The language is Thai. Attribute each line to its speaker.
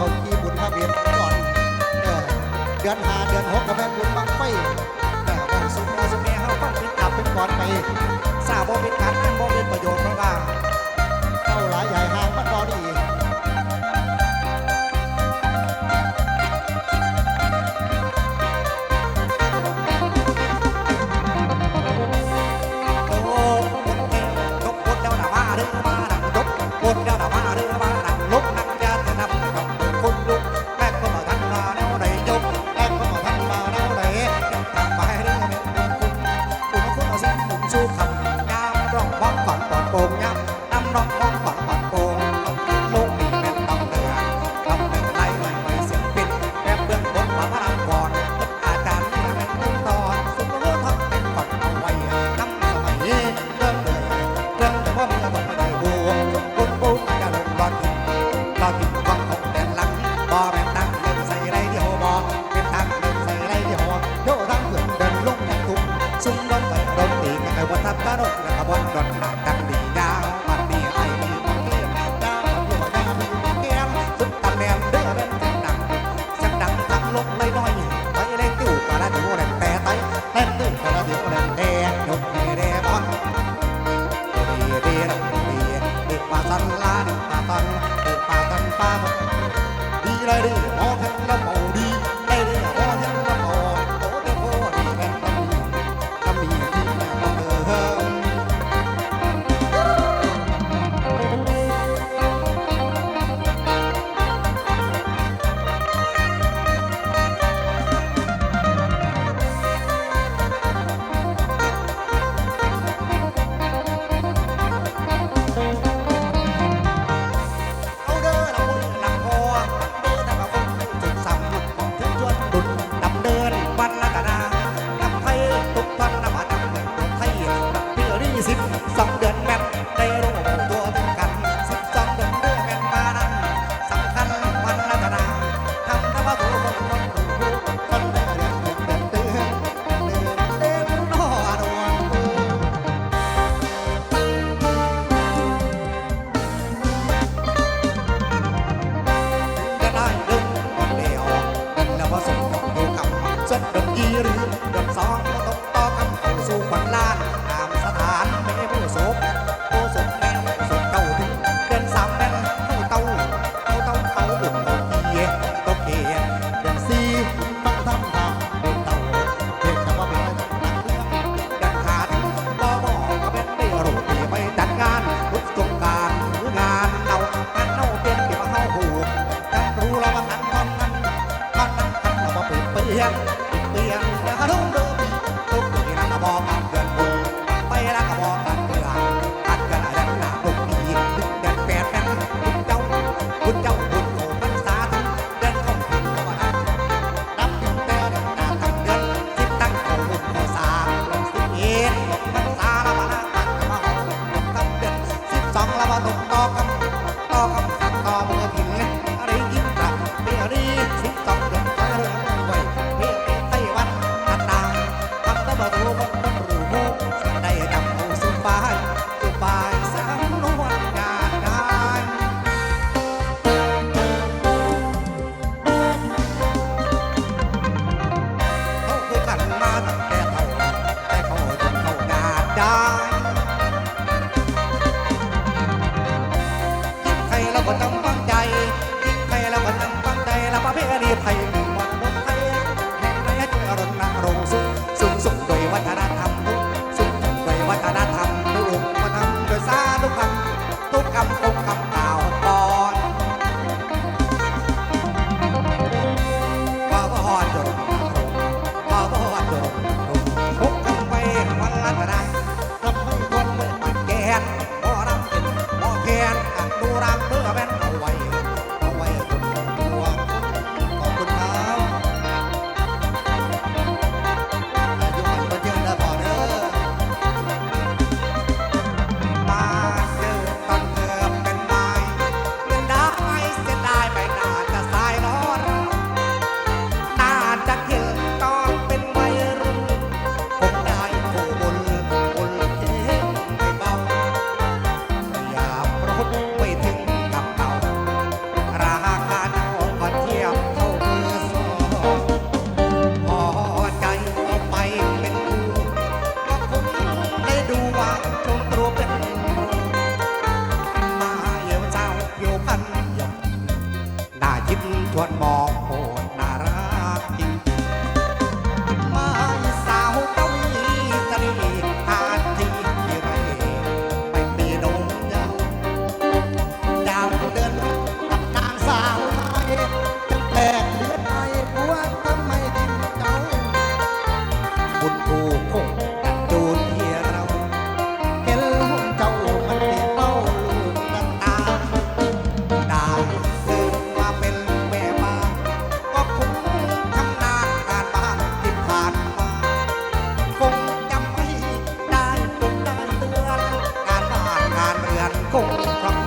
Speaker 1: เขาที่บุญมาเบียด
Speaker 2: ก่อนเดือนหาเดือนหกกับแม่บุญบังไฟเอ
Speaker 1: อ
Speaker 2: สุขมาสุขแม่เฮาฟังเป็
Speaker 1: น
Speaker 2: ตับเป็นก่อนไป sungkan karo roti kakak buat apa roti kakak สิบสองเดือน high. Cùng